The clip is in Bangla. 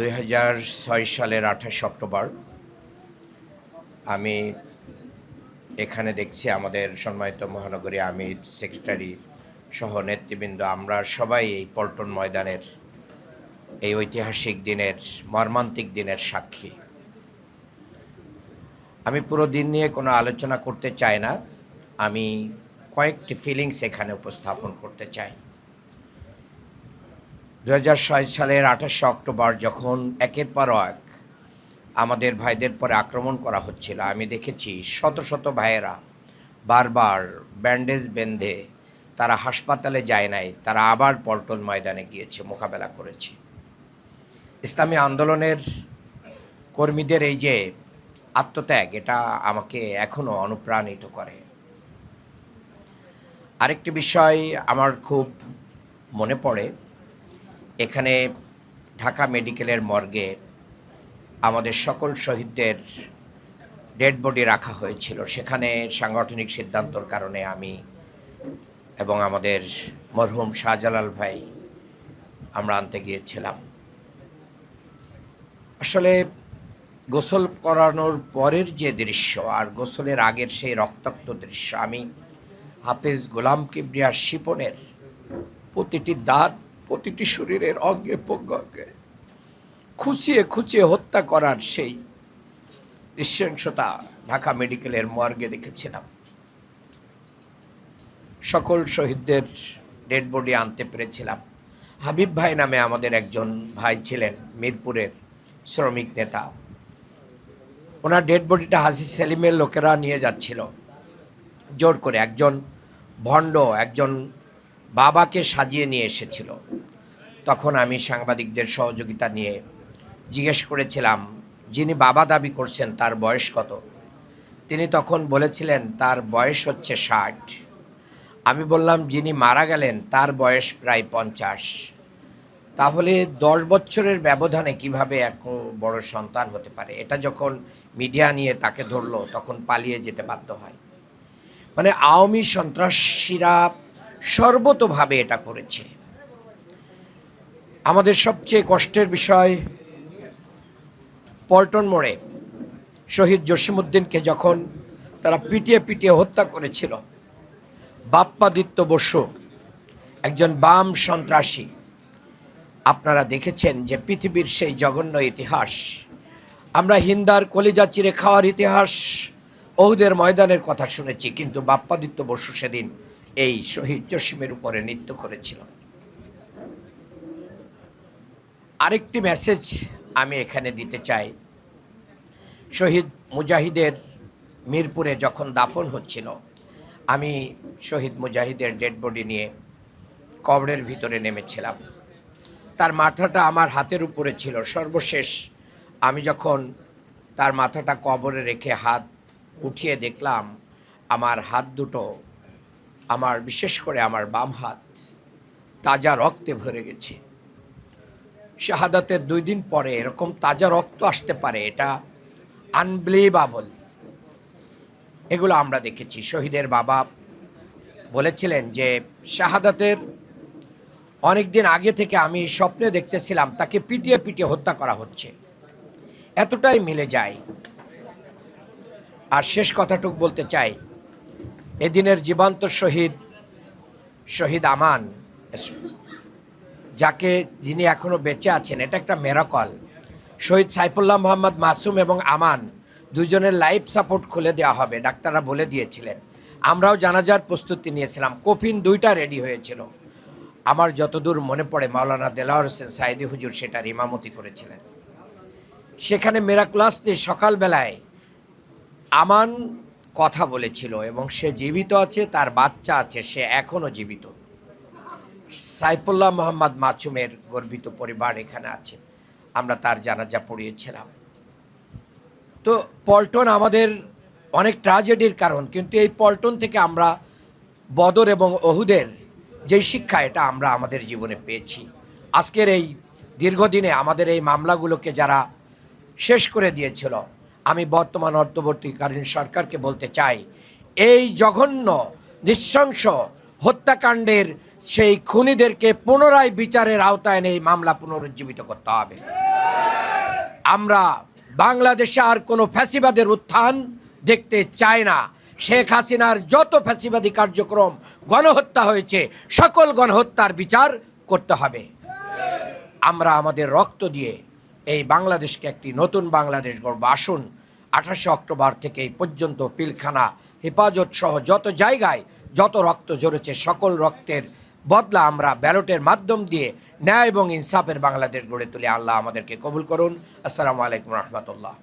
দুই হাজার ছয় সালের আঠাশ অক্টোবর আমি এখানে দেখছি আমাদের সম্মানিত মহানগরী আমির সেক্রেটারি সহ নেতৃবৃন্দ। আমরা সবাই এই পল্টন ময়দানের এই ঐতিহাসিক দিনের, মর্মান্তিক দিনের সাক্ষী। আমি পুরো দিন নিয়ে কোনো আলোচনা করতে চাই না। আমি কয়েকটি ফিলিংস এখানে উপস্থাপন করতে চাই। দু হাজার ছয় সালের আঠাশে অক্টোবর যখন একের পর এক আমাদের ভাইদের পরে আক্রমণ করা হচ্ছিল, আমি দেখেছি শত শত ভাইয়েরা বারবার ব্যান্ডেজ বেঁধে তারা হাসপাতালে যায় নাই, তারা আবার পল্টন ময়দানে গিয়েছে মোকাবেলা করেছে। ইসলামী আন্দোলনের কর্মীদের এই যে আত্মত্যাগ, এটা আমাকে এখনও অনুপ্রাণিত করে। আরেকটি বিষয় আমার খুব মনে পড়ে এখানে ঢাকা মেডিকেলের মর্গে আমাদের সকল শহীদদের ডেড বডি রাখা হয়েছিল। সেখানে সাংগঠনিক সিদ্ধান্তর কারণে আমি এবং আমাদের মরহুম শাহজালাল ভাই আমরা আনতে গিয়েছিলাম। আসলে গোসল করানোর পরের যে দৃশ্য আর গোসলের আগের সেই রক্তাক্ত দৃশ্য, আমি হাফেজ গোলাম কিবরিয়া শিপনের প্রতিটি দাঁত প্রতিটি শরীরের অঙ্গে প্রত্যঙ্গে খুঁচিয়ে খুঁচিয়ে হত্যা করার সেই দৃশ্যংসতা ঢাকা মেডিকেলের মর্গে দেখেছিলাম। সকল শহীদদের ডেড বডি আনতে পেরেছিলাম। হাবিব ভাই নামে আমাদের একজন ভাই ছিলেন, মিরপুরের শ্রমিক নেতা। ওনার ডেড বডিটা হাজি সেলিমের লোকেরা নিয়ে যাচ্ছিল। জোর করে একজন ভণ্ড, একজন বাবাকে সাজিয়ে নিয়ে এসেছিল। তখন আমি সাংবাদিকদের সহযোগিতা নিয়ে জিজ্ঞেস করেছিলাম, যিনি বাবা দাবি করছেন, তার বয়স কত? তিনি তখন বলেছিলেন, তার বয়স হচ্ছে ষাট। আমি বললাম, যিনি মারা গেলেন, তার বয়স প্রায় পঞ্চাশ। তাহলে দশ বছরের ব্যবধানে কীভাবে এক বড় সন্তান হতে পারে? এটা যখন মিডিয়া নিয়ে তাকে ধরলো, তখন পালিয়ে যেতে বাধ্য হয়। মানে আওয়ামী সন্ত্রাসীরা সর্বতোভাবে এটা করেছে। আমাদের সবচেয়ে কষ্টের বিষয় পল্টন মোড়ে শহীদ জসিমুদ্দিনকে যখন তারা পিটিয়ে পিটিয়ে হত্যা করেছিল, বাপ্পাদিত্য বসু, একজন বাম সন্ত্রাসী, আপনারা দেখেছেন যে পৃথিবীর সেই জঘন্য ইতিহাস, আমরা হিন্দার কলিজা চিরে খাওয়ার ইতিহাস, ওহুদের ময়দানের কথা শুনেছি, কিন্তু বাপ্পাদিত্য বসু সেদিন এই শহীদ জসিমের উপরে নৃত্য করেছিল আরেকটি মেসেজ আমি এখানে দিতে চাই। শহীদ মুজাহিদের মিরপুরে যখন দাফন হচ্ছিল, আমি শহীদ মুজাহিদের ডেড বডি নিয়ে কবরের ভিতরে নেমেছিলাম। তার মাথাটা আমার হাতের উপরে ছিল। সর্বশেষ আমি যখন তার মাথাটা কবরে রেখে হাত উঠিয়ে দেখলাম, আমার হাত দুটো আমার, বিশেষ করে আমার বাম হাত তাজা রক্তে ভরে গেছে। শাহাদাতের দুই দিন পরে এরকম তাজা রক্ত আসতে পারে, এটা আনবিলিভাবল এগুলো আমরা দেখেছি। শহীদের বাবা বলেছিলেন যে, শাহাদাতের অনেক দিন আগে থেকে আমি স্বপ্নে দেখতেছিলাম, তাকে পিটিয়ে পিটিয়ে হত্যা করা হচ্ছে। এতটাই মিলে যায়। আর শেষ কথাটুক বলতে চাই এদিনের জীবন্ত শহীদ শহীদ আমান যাকে যিনি এখনও বেঁচে আছেন। এটা একটা মেরাকল। শহীদ সাইফুল্লাহ মোহাম্মদ মাসুম এবং আমান দুজনের লাইফ সাপোর্ট খুলে দেওয়া হবে, ডাক্তাররা বলে দিয়েছিলেন। আমরাও জানাজার প্রস্তুতি নিয়েছিলাম। কফিন দুইটা রেডি হয়েছিল। আমার যতদূর মনে পড়ে, মাওলানা দেলাওয়ার হোসেন সাইদি হুজুর সেটার ইমামতি করেছিলেন। সেখানে মেরাক্লাসনি সকালবেলায় আমান কথা বলেছিল এবং সে জীবিত আছে, তার বাচ্চা আছে, সে এখনও জীবিত। সাইফুল্লাহ মোহাম্মদ মাসুমের গর্বিত পরিবার এখানে আছে। আমরা তার জানাজা পড়িয়েছিলাম। তো পল্টন আমাদের অনেক ট্রাজেডির কারণ, কিন্তু এই পল্টন থেকে আমরা বদর এবং অহুদের যেই শিক্ষা, এটা আমরা আমাদের জীবনে পেয়েছি। আজকের এই দীর্ঘদিনে আমাদের এই মামলাগুলোকে যারা শেষ করে দিয়েছিল আমি বর্তমান অর্থবর্তীকালীন সরকারকে বলতে চাই, এই জঘন্য, নৃশংস হত্যাকাণ্ডের সেই খুনিদেরকে পুনরায় বিচারের আওতায় এই মামলা পুনরুজ্জীবিত করতে হবে। আমরা বাংলাদেশে আর কোনো ফ্যাসিবাদের উত্থান দেখতে চাই না। শেখ হাসিনার যত ফ্যাসিবাদী কার্যক্রম গণহত্যা হয়েছে, সকল গণহত্যার বিচার করতে হবে। আমরা আমাদের রক্ত দিয়ে এই বাংলাদেশকে একটি নতুন বাংলাদেশ গড়ব। আসুন, আঠাশে অক্টোবর থেকে এই পর্যন্ত পিলখানা, হেফাজত সহ যত জায়গায় যত রক্ত ঝরেছে, সকল রক্তের বদলা আমরা ব্যালটের মাধ্যম দিয়ে ন্যায় এবং ইনসাফের বাংলাদেশ গড়ে তুলে আল্লাহ আমাদেরকে কবুল করুন। আসসালামু আলাইকুম রহমতুল্লাহ।